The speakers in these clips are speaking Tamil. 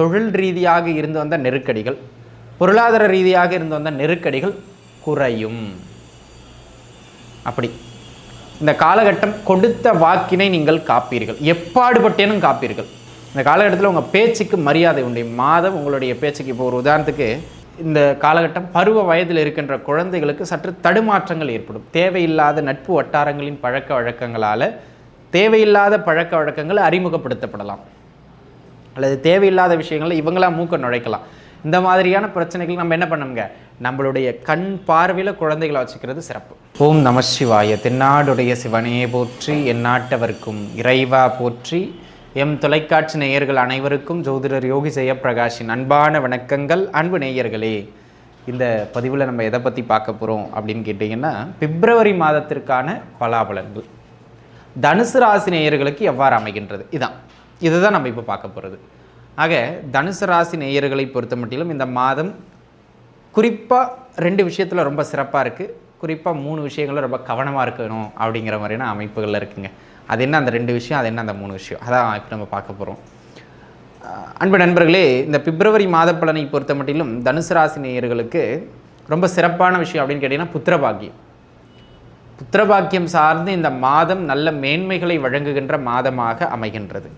தொழில் ரீதியாக இருந்து வந்த நெருக்கடிகள் பொருளாதார ரீதியாக இருந்து வந்த நெருக்கடிகள் குறையும். அப்படி. இந்த காலகட்டம் கொடுத்த வாக்கினை நீங்கள் காப்பீர்கள். எப்பாடுபட்டேனும் காப்பீர்கள். இந்த காலகட்டத்தில் உங்கள் பேச்சுக்கு மரியாதை உண்டு. மாதம் உங்களுடைய பேச்சுக்கு இப்போ ஒரு உதாரணத்துக்கு இந்த காலகட்டம் பருவ வயதில் இருக்கின்ற குழந்தைகளுக்கு சற்று தடுமாற்றங்கள் ஏற்படும். தேவையில்லாத நட்பு வட்டாரங்களின் பழக்க வழக்கங்களால் தேவையில்லாத பழக்க வழக்கங்கள் அறிமுகப்படுத்தப்படலாம். அல்லது தேவையில்லாத விஷயங்களில் இவங்களாம் மூக்க நுழைக்கலாம். இந்த மாதிரியான பிரச்சனைகள் நம்ம என்ன பண்ணுங்க? நம்மளுடைய கண் பார்வையில் குழந்தைகளை வச்சுக்கிறது சிறப்பு. ஓம் நம சிவாய. தென்னாடுடைய சிவனே போற்றி எந்நாட்டவர்க்கும் இறைவா போற்றி எம் தொலைக்காட்சி நேயர்கள் அனைவருக்கும் ஜோதிடர் யோகி ஜெயப்பிரகாஷின் அன்பான வணக்கங்கள். அன்பு நேயர்களே இந்த பதிவில் நம்ம எதை பற்றி பார்க்க போகிறோம் அப்படின்னு கேட்டிங்கன்னா பிப்ரவரி மாதத்திற்கான பலாபலன்கள். தனுசு ராசி நேயர்களுக்கு எவ்வாறு அமைகின்றது? இதான். இதுதான் நம்ம இப்போ பார்க்க போகிறது ஆக தனுசு ராசி நேயர்களை பொறுத்த மட்டிலும் இந்த மாதம் குறிப்பாக ரெண்டு விஷயத்தில் ரொம்ப சிறப்பாக இருக்குது குறிப்பாக மூணு விஷயங்களும் ரொம்ப கவனமாக இருக்கணும் அப்படிங்கிற மாதிரியான அமைப்புகளில் இருக்குங்க. அது என்ன அந்த ரெண்டு விஷயம் அது என்ன அந்த மூணு விஷயம்? அதான் இப்போ நம்ம பார்க்க போகிறோம் அன்பு நண்பர்களே இந்த பிப்ரவரி மாத பலனை பொறுத்த மட்டிலும் தனுசு ராசி நேயர்களுக்கு ரொம்ப சிறப்பான விஷயம் அப்படின்னு கேட்டிங்கன்னா புத்திரபாகியம் புத்திரபாக்கியம் சார்ந்து இந்த மாதம் நல்ல மேன்மைகளை வழங்குகின்ற மாதமாக அமைகின்றது.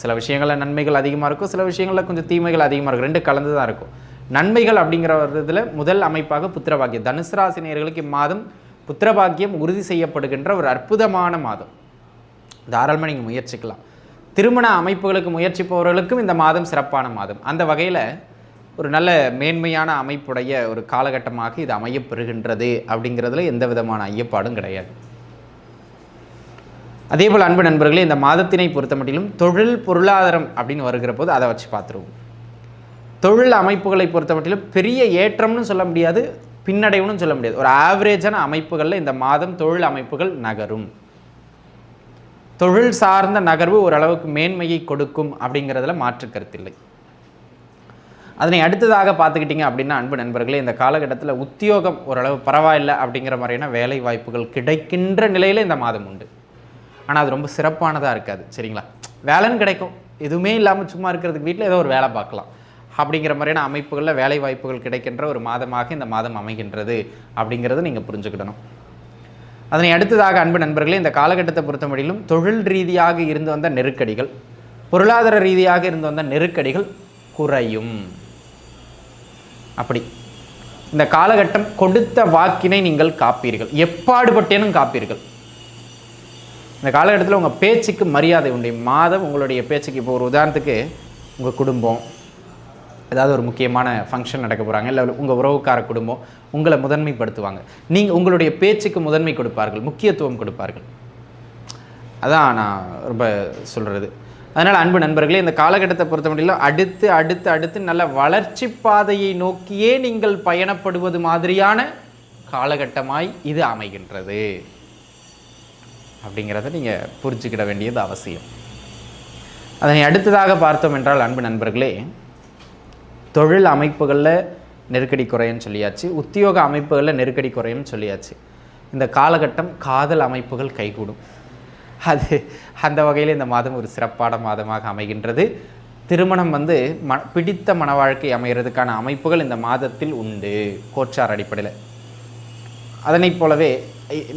சில விஷயங்களில் நன்மைகள் அதிகமாக இருக்கும் சில விஷயங்களில் கொஞ்சம் தீமைகள் அதிகமாக இருக்கும். ரெண்டு கலந்து தான் இருக்கும். நன்மைகள் அப்படிங்கிற இதில் முதல் அமைப்பாக புத்திரபாக்கியம். தனுசு ராசி இம்மாதம் புத்திரபாக்கியம் உறுதி செய்யப்படுகின்ற ஒரு அற்புதமான மாதம். தாராளமாக நீங்கள் முயற்சிக்கலாம். திருமண அமைப்புகளுக்கு முயற்சிப்பவர்களுக்கும் இந்த மாதம் சிறப்பான மாதம். அந்த வகையில் ஒரு நல்ல மேன்மையான அமைப்புடைய ஒரு காலகட்டமாக இது அமையப்பெறுகின்றது அப்படிங்கிறதுல எந்த விதமான ஐயப்பாடும் கிடையாது. அதே போல் அன்பு நண்பர்களே இந்த மாதத்தினை பொறுத்த மட்டிலும் தொழில் பொருளாதாரம் அப்படின்னு வருகிற போது அதை வச்சு பார்த்துருவோம். தொழில் அமைப்புகளை பொறுத்த மட்டிலும் பெரிய ஏற்றம்னு சொல்ல முடியாது பின்னடைவுன்னு சொல்ல முடியாது. ஒரு ஆவரேஜான அமைப்புகளில் இந்த மாதம் தொழில் அமைப்புகள் நகரும். தொழில் சார்ந்த நகர்வு ஓரளவுக்கு மேன்மையை கொடுக்கும் அப்படிங்கிறதுல மாற்று கருத்தில்லை அதனை அடுத்ததாக பார்த்துக்கிட்டிங்க அப்படின்னா அன்பு நண்பர்களே இந்த காலகட்டத்தில் உத்தியோகம் ஓரளவு பரவாயில்லை அப்படிங்கிற மாதிரியான வேலை வாய்ப்புகள் கிடைக்கின்ற நிலையில் இந்த மாதம் உண்டு. ஆனால் அது ரொம்ப சிறப்பானதாக இருக்காது. சரிங்களா? வேலைன்னு கிடைக்கும். எதுவுமே இல்லாமல் சும்மா இருக்கிறதுக்கு வீட்டில் ஏதோ ஒரு வேலை பார்க்கலாம். அப்படிங்கிற மாதிரியான அமைப்புகளில் வேலை வாய்ப்புகள் கிடைக்கின்ற ஒரு மாதமாக இந்த மாதம் அமைகின்றது அப்படிங்கிறத நீங்கள் புரிஞ்சுக்கிடணும். அதனை அடுத்ததாக அன்பு நண்பர்களே இந்த காலகட்டத்தை பொறுத்தமட்டிலும் தொழில் ரீதியாக இருந்து வந்த நெருக்கடிகள் பொருளாதார ரீதியாக இருந்து வந்த நெருக்கடிகள் குறையும். அப்படி. இந்த காலகட்டம் கொடுத்த வாக்கினை நீங்கள் காப்பீர்கள். எப்பாடுபட்டேனும் காப்பீர்கள். இந்த காலகட்டத்தில் உங்கள் பேச்சுக்கு மரியாதை உண்டு. மாதம் உங்களுடைய பேச்சுக்கு இப்போ ஒரு உதாரணத்துக்கு உங்கள் குடும்பம் ஏதாவது ஒரு முக்கியமான ஃபங்க்ஷன் நடக்க போகிறாங்க இல்லை உங்கள் உறவுக்கார குடும்பம் உங்களை முதன்மைப்படுத்துவாங்க. நீங்கள் உங்களுடைய பேச்சுக்கு முதன்மை கொடுப்பார்கள் முக்கியத்துவம் கொடுப்பார்கள். அதான் நான் ரொம்ப சொல்கிறது அதனால் அன்பு நண்பர்களே இந்த காலகட்டத்தை பொறுத்த முடியல அடுத்து அடுத்து அடுத்து நல்ல வளர்ச்சி பாதையை நோக்கியே நீங்கள் பயணப்படுவது மாதிரியான காலகட்டமாய் இது அமைகின்றது. அப்படிங்கிறத நீங்கள் புரிஞ்சுக்கிட வேண்டியது அவசியம். அதனை அடுத்ததாக பார்த்தோம் என்றால் அன்பு நண்பர்களே தொழில் அமைப்புகளில் நெருக்கடி குறையும்னு சொல்லியாச்சு உத்தியோக அமைப்புகளில் நெருக்கடி குறையும்னு சொல்லியாச்சு. இந்த காலகட்டம் காதல் அமைப்புகள் கைகூடும். அது அந்த வகையில் இந்த மாதம் ஒரு சிறப்பான மாதமாக அமைகின்றது. திருமணம் வந்து ம பிடித்த மன வாழ்க்கை அமைகிறதுக்கான அமைப்புகள் இந்த மாதத்தில் உண்டு கோச்சார் அடிப்படையில். அதனைப் போலவே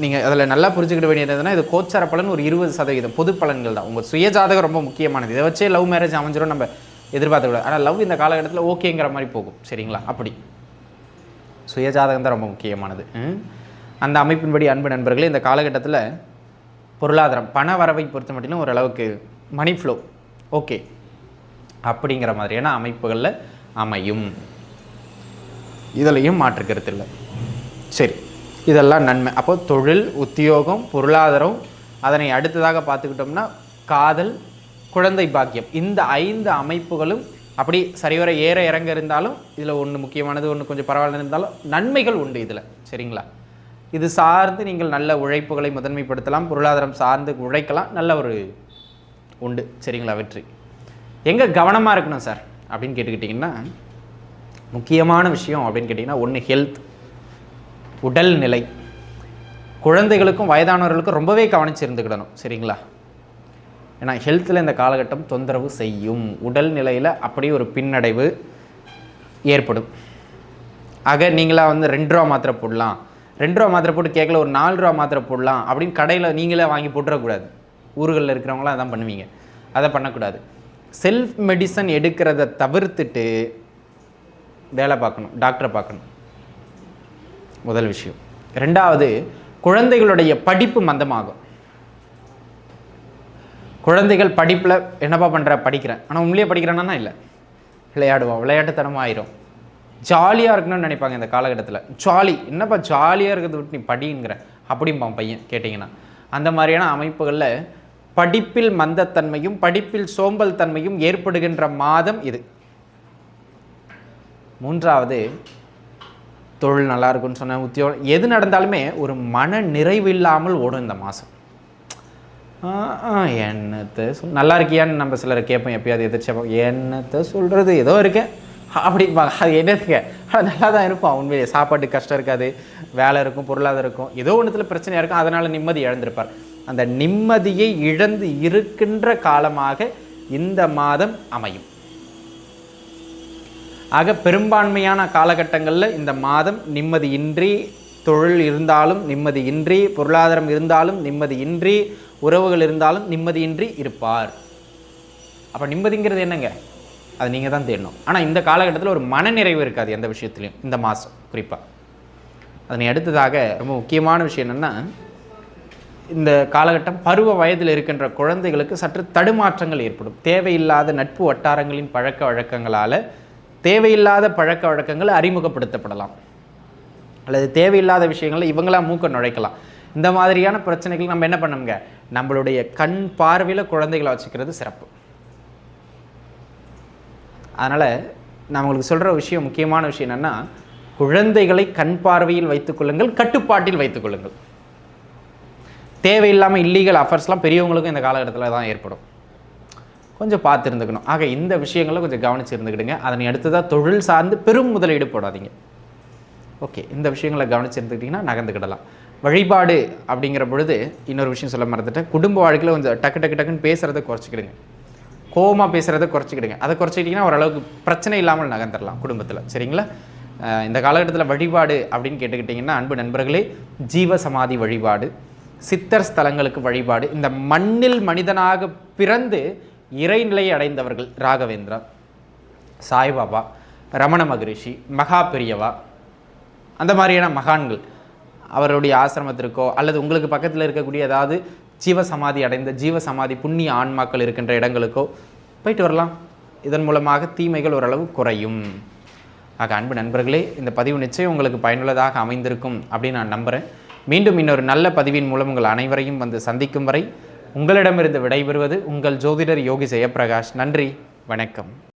நீங்கள் அதில் நல்லா புரிஞ்சுக்கிட வேண்டியது இது கோச்சார பலன் ஒரு இருபது சதவீதம். பொது பலன்கள் தான். உங்கள் சுயஜாதகம் ரொம்ப முக்கியமானது. இதை வச்சே லவ் மேரேஜ் அமைஞ்சிரும் நம்ம எதிர்பார்த்துக்கூடாது ஆனால் லவ் இந்த காலகட்டத்தில் ஓகேங்கிற மாதிரி போகும். சரிங்களா? அப்படி. சுயஜாதகம் தான் ரொம்ப முக்கியமானது. அந்த அமைப்பின்படி அன்பு நண்பர்களே இந்த காலகட்டத்தில் பொருளாதாரம் பண வரவை பொறுத்த மட்டும் ஓரளவுக்கு மணி ஃப்ளோ ஓகே அப்படிங்கிற மாதிரியான அமைப்புகளில் அமையும். இதுலையும் மாற்று கருத்து இல்லை. சரி. இதெல்லாம் நன்மை. அப்போ தொழில் உத்தியோகம் பொருளாதாரம் அதனை அடுத்ததாக பார்த்துக்கிட்டோம்னா காதல் குழந்தை பாக்கியம். இந்த ஐந்து அமைப்புகளும் அப்படி சரிவர ஏற இறங்க இருந்தாலும் இதில் ஒன்று முக்கியமானது ஒன்று கொஞ்சம் பரவாயில்ல இருந்தாலும் நன்மைகள் உண்டு இதில். சரிங்களா? இது சார்ந்து நீங்கள் நல்ல உழைப்புகளை முதன்மைப்படுத்தலாம் பொருளாதாரம் சார்ந்து உழைக்கலாம் நல்ல ஒரு உண்டு. சரிங்களா வெற்றி. எங்கே கவனமாக இருக்கணும் சார்? அப்படின்னு கேட்டுக்கிட்டிங்கன்னா முக்கியமான விஷயம் அப்படின்னு கேட்டிங்கன்னா ஒன்று ஹெல்த் உடல் நிலை குழந்தைகளுக்கும் வயதானவர்களுக்கும் ரொம்பவே கவனிச்சு இருந்துக்கிடணும் சரிங்களா? ஏன்னா ஹெல்த்தில் இந்த காலகட்டம் தொந்தரவு செய்யும். உடல் நிலையில் அப்படியே ஒரு பின்னடைவு ஏற்படும். ஆக நீங்களாக வந்து ரெண்டு ரூபா மாத்திரை போடலாம். ரெண்டு ரூபா மாத்திரை போட்டு கேட்கல ஒரு நாலு ரூபா மாத்திரை போடலாம் அப்படின்னு கடையில் நீங்களே வாங்கி போட்டுறக்கூடாது. ஊர்களில் இருக்கிறவங்களாம் அதான் பண்ணுவீங்க. அதை பண்ணக்கூடாது. செல்ஃப் மெடிசன் எடுக்கிறத தவிர்த்துட்டு வேலை பார்க்கணும் டாக்டரை பார்க்கணும். முதல் விஷயம். ரெண்டாவது குழந்தைகளுடைய படிப்பு மந்தமாகும். குழந்தைகள் படிப்பில் என்னப்பா பண்ணுற படிக்கிறேன். ஆனால் உண்மையே படிக்கிறேன்னா இல்லை. விளையாடுவோம் விளையாட்டுத்தனமாக ஆயிரும். ஜாலியாக இருக்கணும்னு நினைப்பாங்க இந்த காலகட்டத்தில். ஜாலி. என்னப்பா ஜாலியாக இருக்கிறத விட்டு நீ படிங்கிற? அப்படிம்பான் பையன் கேட்டிங்கன்னா. அந்த மாதிரியான அமைப்புகளில் படிப்பில் மந்தத்தன்மையும் படிப்பில் சோம்பல் தன்மையும் ஏற்படுகின்ற மாதம் இது. மூன்றாவது தொழில் நல்லா இருக்குன்னு சொன்ன உத்தியோகம் எது நடந்தாலுமே ஒரு மன நிறைவு இல்லாமல் ஓடும் இந்த மாதம் என்னத்தை சொல் நல்லா இருக்கியான்னு நம்ம சிலர் கேட்போம் எப்பயாவது எதிர்ச்சா என்னத்தை சொல்கிறது ஏதோ இருக்கேன் அப்படிம்பாங்க அது என்னதுங்க ஆனால் நல்லா தான் இருப்போம். உண்மையிலே சாப்பாட்டு கஷ்டம் இருக்காது. வேலை இருக்கும் பொருளாதாரம் இருக்கும். ஏதோ ஒன்றுத்தில் பிரச்சனையாக இருக்கும். அதனால் நிம்மதி இழந்திருப்பார். அந்த நிம்மதியை இழந்து இருக்கின்ற காலமாக இந்த மாதம் அமையும். ஆக பெரும்பான்மையான காலகட்டங்களில் இந்த மாதம் நிம்மதியின்றி தொழில் இருந்தாலும் நிம்மதியின்றி பொருளாதாரம் இருந்தாலும் நிம்மதியின்றி உறவுகள் இருந்தாலும் நிம்மதியின்றி இருப்பார். அப்போ நிம்மதிங்கிறது என்னங்க? அது நீங்கள் தான் தேடணும். ஆனால் இந்த காலகட்டத்தில் ஒரு மனநிறைவு இருக்காது எந்த விஷயத்துலையும் இந்த மாதம் குறிப்பாக அதனை அடுத்ததாக ரொம்ப முக்கியமான விஷயம் என்னென்னா இந்த காலகட்டம் பருவ வயதில் இருக்கின்ற குழந்தைகளுக்கு சற்று தடுமாற்றங்கள் ஏற்படும். தேவையில்லாத நட்பு வட்டாரங்களின் பழக்க வழக்கங்களால் தேவையில்லாத பழக்க வழக்கங்கள் அறிமுகப்படுத்தப்படலாம். அல்லது தேவையில்லாத விஷயங்களை இவங்களா மூக்க நுழைக்கலாம். இந்த மாதிரியான பிரச்சனைகள் நம்ம என்ன பண்ணுங்க நம்மளுடைய கண் பார்வையில் குழந்தைகளை வச்சுக்கிறது சிறப்பு. அதனால் நான் உங்களுக்கு சொல்கிற விஷயம் முக்கியமான விஷயம் என்னென்னா குழந்தைகளை கண் பார்வையில் வைத்துக்கொள்ளுங்கள் கட்டுப்பாட்டில் வைத்துக்கொள்ளுங்கள் தேவையில்லாமல் இல்லீகல் அஃபர்ஸ்லாம் பெரியவங்களுக்கும் இந்த காலகட்டத்தில் தான் ஏற்படும். கொஞ்சம் பார்த்து இருந்துக்கணும் ஆக இந்த விஷயங்களை கொஞ்சம் கவனிச்சு இருந்துக்கிடுங்க அதனை அடுத்ததாக தொழில் சார்ந்து பெரும் முதலீடு போடாதீங்க. ஓகே இந்த விஷயங்களை கவனிச்சு இருந்துக்கிட்டிங்கன்னா நகர்ந்துக்கிடலாம். வழிபாடு அப்படிங்கிற பொழுது இன்னொரு விஷயம் சொல்ல மறந்துட்டேன். குடும்ப வாழ்க்கையில் கொஞ்சம் டக்கு டக்கு டக்குன்னு பேசுகிறத குறைச்சிக்கிடுங்க. கோவமாக பேசுகிறத குறைச்சிக்கிடுங்க. அதை குறைச்சிக்கிட்டிங்கன்னா ஓரளவுக்கு பிரச்சனை இல்லாமல் நகர்ந்துடலாம் குடும்பத்தில். சரிங்களா? இந்த காலகட்டத்தில் வழிபாடு அப்படின்னு கேட்டுக்கிட்டிங்கன்னா அன்பு நண்பர்களே ஜீவ சமாதி வழிபாடு சித்தர் ஸ்தலங்களுக்கு வழிபாடு இந்த மண்ணில் மனிதனாக பிறந்து இறைநிலை அடைந்தவர்கள் ராகவேந்திரா சாய்பாபா ரமண மகரிஷி மகா பெரியவா அந்த மாதிரியான மகான்கள் அவருடைய ஆசிரமத்திற்கோ அல்லது உங்களுக்கு பக்கத்தில் இருக்கக்கூடிய ஏதாவது ஜீவ சமாதி அடைந்த ஜீவ சமாதி புண்ணிய ஆன்மாக்கள் இருக்கின்ற இடங்களுக்கோ போயிட்டு வரலாம். இதன் மூலமாக தீமைகள் ஓரளவு குறையும். ஆக அன்பு நண்பர்களே இந்த பதிவு நிச்சயம் உங்களுக்கு பயனுள்ளதாக அமைந்திருக்கும் அப்படின்னு நான் நம்புகிறேன் மீண்டும் இன்னொரு நல்ல பதிவின் மூலம் உங்கள் அனைவரையும் வந்து சந்திக்கும் வரை உங்களிடமிருந்து விடைபெறுவது உங்கள் ஜோதிடர் யோகி ஜெயப்பிரகாஷ். நன்றி வணக்கம்.